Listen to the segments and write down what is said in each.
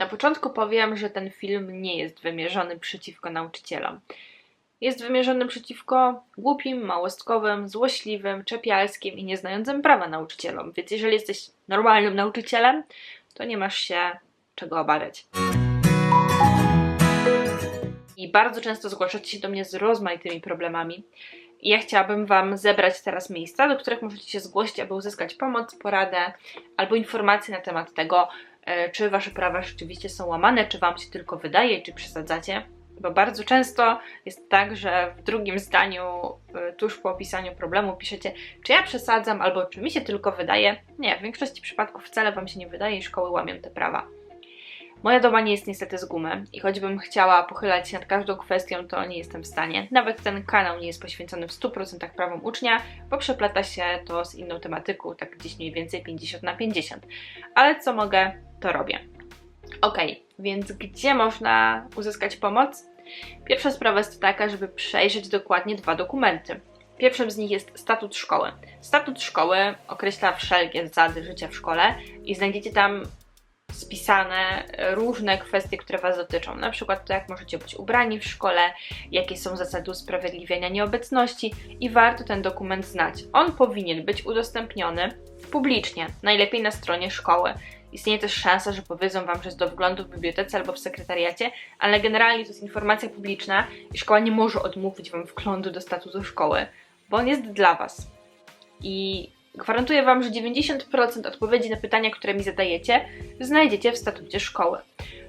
Na początku powiem, że ten film nie jest wymierzony przeciwko nauczycielom. Jest wymierzony przeciwko głupim, małostkowym, złośliwym, czepialskim i nieznającym prawa nauczycielom. Więc jeżeli jesteś normalnym nauczycielem, to nie masz się czego obawiać. I bardzo często zgłaszacie się do mnie z rozmaitymi problemami. I ja chciałabym Wam zebrać teraz miejsca, do których możecie się zgłosić, aby uzyskać pomoc, poradę albo informacje na temat tego, czy Wasze prawa rzeczywiście są łamane, czy Wam się tylko wydaje, czy przesadzacie. Bo bardzo często jest tak, że w drugim zdaniu, e, tuż po opisaniu problemu, piszecie, czy ja przesadzam, albo czy mi się tylko wydaje. Nie, w większości przypadków wcale Wam się nie wydaje i szkoły łamią te prawa. Moja doba nie jest niestety z gumy i choćbym chciała pochylać się nad każdą kwestią, to nie jestem w stanie. Nawet ten kanał nie jest poświęcony w 100% prawom ucznia, bo przeplata się to z inną tematyką, tak gdzieś mniej więcej 50 na 50. Ale co mogę, to robię. Ok, więc gdzie można uzyskać pomoc? Pierwsza sprawa jest taka, żeby przejrzeć dokładnie dwa dokumenty. Pierwszym z nich jest statut szkoły. Statut szkoły określa wszelkie zasady życia w szkole i znajdziecie tam spisane różne kwestie, które Was dotyczą. Na przykład to, jak możecie być ubrani w szkole, jakie są zasady usprawiedliwiania nieobecności i warto ten dokument znać. On powinien być udostępniony publicznie, najlepiej na stronie szkoły. Istnieje też szansa, że powiedzą Wam, że jest do wglądu w bibliotece albo w sekretariacie, ale generalnie to jest informacja publiczna i szkoła nie może odmówić Wam wglądu do statutu szkoły, bo on jest dla Was. I Gwarantuję Wam, że 90% odpowiedzi na pytania, które mi zadajecie, znajdziecie w statucie szkoły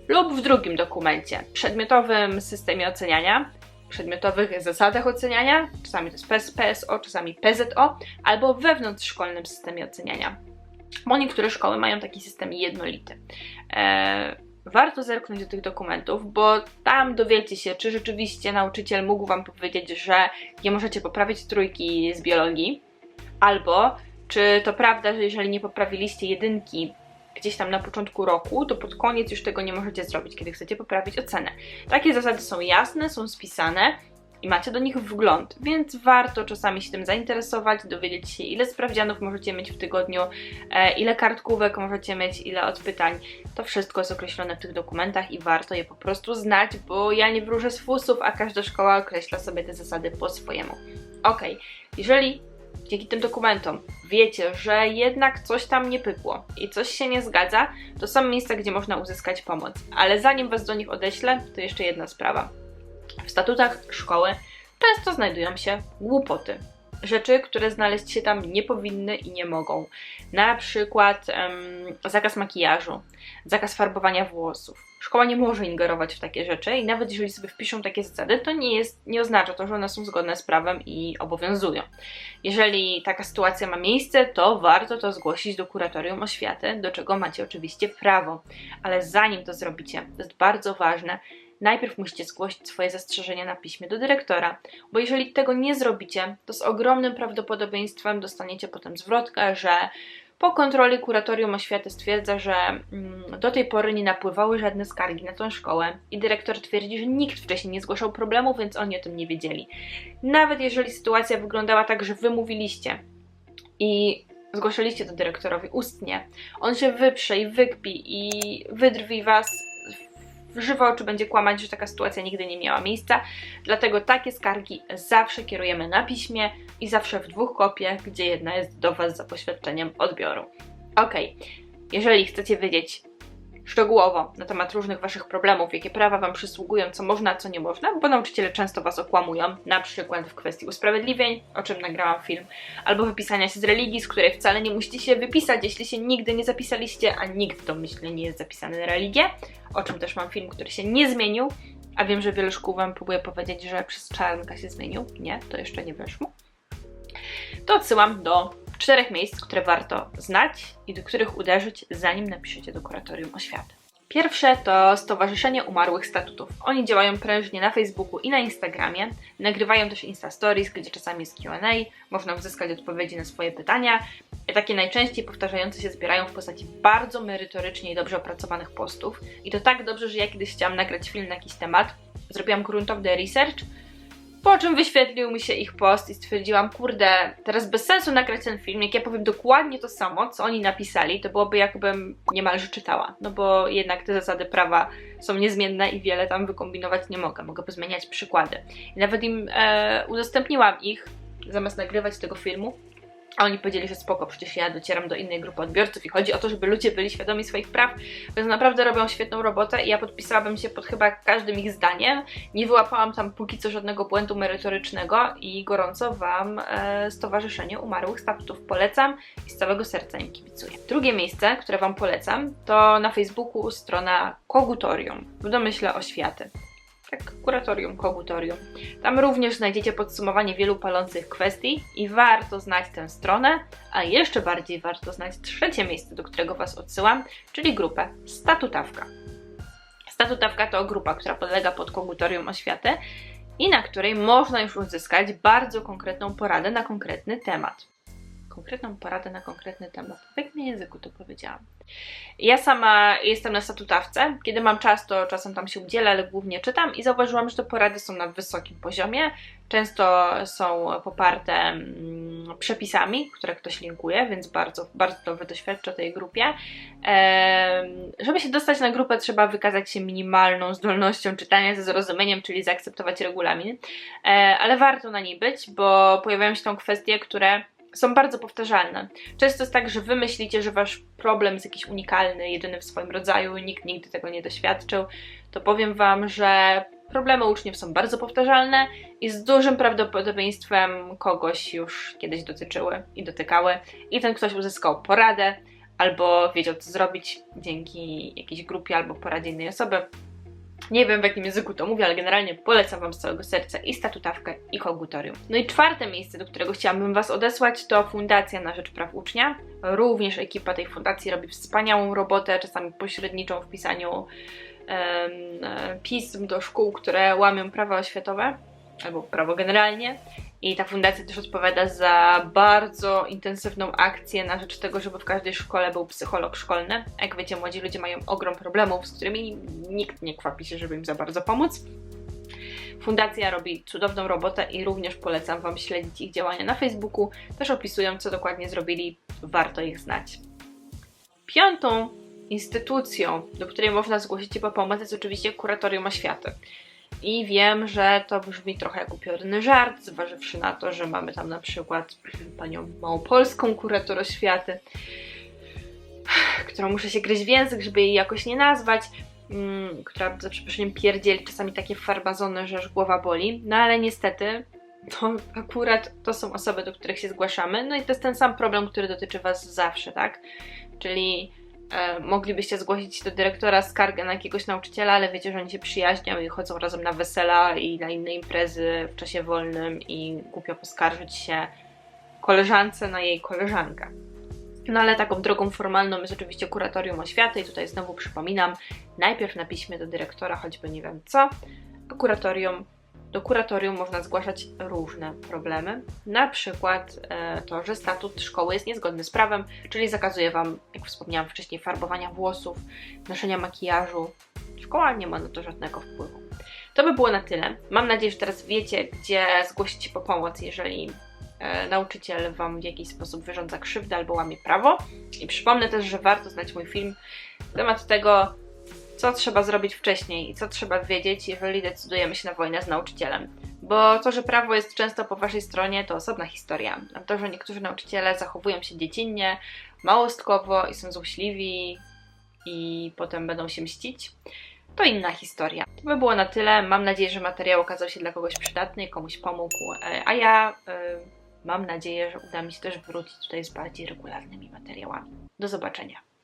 lub w drugim dokumencie przedmiotowym systemie oceniania, przedmiotowych zasadach oceniania, czasami to jest PSO, czasami PZO, albo wewnątrzszkolnym systemie oceniania. Bo niektóre szkoły mają taki system jednolity. Eee, warto zerknąć do tych dokumentów, bo tam dowiecie się, czy rzeczywiście nauczyciel mógł Wam powiedzieć, że nie możecie poprawić trójki z biologii, albo czy to prawda, że jeżeli nie poprawiliście jedynki gdzieś tam na początku roku, to pod koniec już tego nie możecie zrobić, kiedy chcecie poprawić ocenę. Takie zasady są jasne, są spisane i macie do nich wgląd, więc warto czasami się tym zainteresować, dowiedzieć się, ile sprawdzianów możecie mieć w tygodniu, e, ile kartkówek możecie mieć, ile odpytań. To wszystko jest określone w tych dokumentach i warto je po prostu znać, bo ja nie wróżę z fusów, a każda szkoła określa sobie te zasady po swojemu. Ok, jeżeli dzięki tym dokumentom wiecie, że jednak coś tam nie pykło i coś się nie zgadza, to są miejsca, gdzie można uzyskać pomoc. Ale zanim Was do nich odeślę, to jeszcze jedna sprawa. W statutach szkoły często znajdują się głupoty. Rzeczy, które znaleźć się tam nie powinny i nie mogą. Na przykład um, zakaz makijażu, zakaz farbowania włosów, Szkoła nie może ingerować w takie rzeczy i nawet jeżeli sobie wpiszą takie zasady, to nie, jest, nie oznacza to, że one są zgodne z prawem i obowiązują. Jeżeli taka sytuacja ma miejsce, to warto to zgłosić do kuratorium oświaty, do czego macie oczywiście prawo. Ale zanim to zrobicie, to jest bardzo ważne, najpierw musicie zgłosić swoje zastrzeżenia na piśmie do dyrektora, bo jeżeli tego nie zrobicie, to z ogromnym prawdopodobieństwem dostaniecie potem zwrotkę, że po kontroli kuratorium oświaty stwierdza, że mm, do tej pory nie napływały żadne skargi na tę szkołę i dyrektor twierdzi, że nikt wcześniej nie zgłaszał problemu, więc oni o tym nie wiedzieli. Nawet jeżeli sytuacja wyglądała tak, że wy mówiliście i zgłaszaliście to dyrektorowi ustnie, on się wyprze i wykpi i wydrwi was w żywo oczy będzie kłamać, że taka sytuacja nigdy nie miała miejsca. Dlatego takie skargi zawsze kierujemy na piśmie i zawsze w dwóch kopiach, gdzie jedna jest do Was za poświadczeniem odbioru. Ok, jeżeli chcecie wiedzieć szczegółowo na temat różnych Waszych problemów, jakie prawa Wam przysługują, co można, co nie można, bo nauczyciele często Was okłamują, na przykład w kwestii usprawiedliwień, o czym nagrałam film, albo wypisania się z religii, z której wcale nie musicie się wypisać, jeśli się nigdy nie zapisaliście, a nikt domyślnie nie jest zapisany na religię, o czym też mam film, który się nie zmienił, a wiem, że wiele szkół Wam próbuje powiedzieć, że przez czarnka się zmienił. Nie, to jeszcze nie wyszło. To odsyłam do czterech miejsc, które warto znać i do których uderzyć, zanim napiszecie do kuratorium oświaty. Pierwsze to Stowarzyszenie Umarłych Statutów. Oni działają prężnie na Facebooku i na Instagramie. Nagrywają też Insta Stories, gdzie czasami jest QA. Można uzyskać odpowiedzi na swoje pytania. Takie najczęściej powtarzające się zbierają w postaci bardzo merytorycznie i dobrze opracowanych postów. I to tak dobrze, że ja kiedyś chciałam nagrać film na jakiś temat. Zrobiłam gruntowny research Po czym wyświetlił mi się ich post i stwierdziłam, kurde, teraz bez sensu nagrać ten film, jak ja powiem dokładnie to samo, co oni napisali, to byłoby jakbym niemalże czytała, no bo jednak te zasady prawa są niezmienne i wiele tam wykombinować nie mogę, mogę pozmieniać przykłady. I nawet im e, udostępniłam ich, zamiast nagrywać tego filmu, a oni powiedzieli, że spoko, przecież ja docieram do innej grupy odbiorców i chodzi o to, żeby ludzie byli świadomi swoich praw, więc naprawdę robią świetną robotę i ja podpisałabym się pod chyba każdym ich zdaniem. Nie wyłapałam tam póki co żadnego błędu merytorycznego i gorąco Wam e, Stowarzyszenie Umarłych Statutów polecam i z całego serca im kibicuję. Drugie miejsce, które Wam polecam, to na Facebooku strona Kogutorium w domyśle oświaty tak, kuratorium, kogutorium. Tam również znajdziecie podsumowanie wielu palących kwestii i warto znać tę stronę, a jeszcze bardziej warto znać trzecie miejsce, do którego Was odsyłam, czyli grupę Statutawka. Statutawka to grupa, która podlega pod kogutorium oświaty i na której można już uzyskać bardzo konkretną poradę na konkretny temat konkretną poradę na konkretny temat. W jakim języku to powiedziałam? Ja sama jestem na statutawce. Kiedy mam czas, to czasem tam się udzielę, ale głównie czytam i zauważyłam, że te porady są na wysokim poziomie. Często są poparte mm, przepisami, które ktoś linkuje, więc bardzo, bardzo dobrze doświadczę tej grupie. żeby się dostać na grupę, trzeba wykazać się minimalną zdolnością czytania ze zrozumieniem, czyli zaakceptować regulamin, e, ale warto na niej być, bo pojawiają się tam kwestie, które są bardzo powtarzalne. Często jest tak, że wy myślicie, że wasz problem jest jakiś unikalny, jedyny w swoim rodzaju, nikt nigdy tego nie doświadczył, to powiem wam, że problemy uczniów są bardzo powtarzalne i z dużym prawdopodobieństwem kogoś już kiedyś dotyczyły i dotykały. I ten ktoś uzyskał poradę albo wiedział co zrobić dzięki jakiejś grupie albo poradzie innej osoby, nie wiem w jakim języku to mówię, ale generalnie polecam Wam z całego serca i statutawkę, i kogutorium. No i czwarte miejsce, do którego chciałabym Was odesłać, to Fundacja na Rzecz Praw Ucznia. Również ekipa tej fundacji robi wspaniałą robotę, czasami pośredniczą w pisaniu um, pism do szkół, które łamią prawa oświatowe albo prawo generalnie. I ta fundacja też odpowiada za bardzo intensywną akcję na rzecz tego, żeby w każdej szkole był psycholog szkolny. Jak wiecie, młodzi ludzie mają ogrom problemów, z którymi nikt nie kwapi się, żeby im za bardzo pomóc. Fundacja robi cudowną robotę i również polecam Wam śledzić ich działania na Facebooku. Też opisują, co dokładnie zrobili, warto ich znać. Piątą instytucją, do której można zgłosić się po pomoc, jest oczywiście Kuratorium Oświaty. I wiem, że to brzmi trochę jak upiorny żart, zważywszy na to, że mamy tam na przykład panią małopolską kurator oświaty, którą muszę się gryźć w język, żeby jej jakoś nie nazwać, mm, która za przeproszeniem pierdzieli czasami takie farbazony, że aż głowa boli. No ale niestety to akurat to są osoby, do których się zgłaszamy. No i to jest ten sam problem, który dotyczy Was zawsze, tak? Czyli E, moglibyście zgłosić do dyrektora skargę na jakiegoś nauczyciela, ale wiecie, że oni się przyjaźnią i chodzą razem na wesela i na inne imprezy w czasie wolnym i głupio poskarżyć się koleżance na jej koleżankę. No ale taką drogą formalną jest oczywiście kuratorium oświaty i tutaj znowu przypominam, najpierw na piśmie do dyrektora, choćby nie wiem co, a kuratorium do kuratorium można zgłaszać różne problemy, na przykład e, to, że statut szkoły jest niezgodny z prawem, czyli zakazuje Wam, jak wspomniałam wcześniej, farbowania włosów, noszenia makijażu. Szkoła nie ma na to żadnego wpływu. To by było na tyle. Mam nadzieję, że teraz wiecie, gdzie zgłosić się po pomoc, jeżeli e, nauczyciel Wam w jakiś sposób wyrządza krzywdę albo łamie prawo. I przypomnę też, że warto znać mój film na temat tego, co trzeba zrobić wcześniej i co trzeba wiedzieć, jeżeli decydujemy się na wojnę z nauczycielem. Bo to, że prawo jest często po waszej stronie, to osobna historia. A to, że niektórzy nauczyciele zachowują się dziecinnie, małostkowo i są złośliwi i potem będą się mścić, to inna historia. To by było na tyle. Mam nadzieję, że materiał okazał się dla kogoś przydatny, komuś pomógł, e, a ja e, mam nadzieję, że uda mi się też wrócić tutaj z bardziej regularnymi materiałami. Do zobaczenia.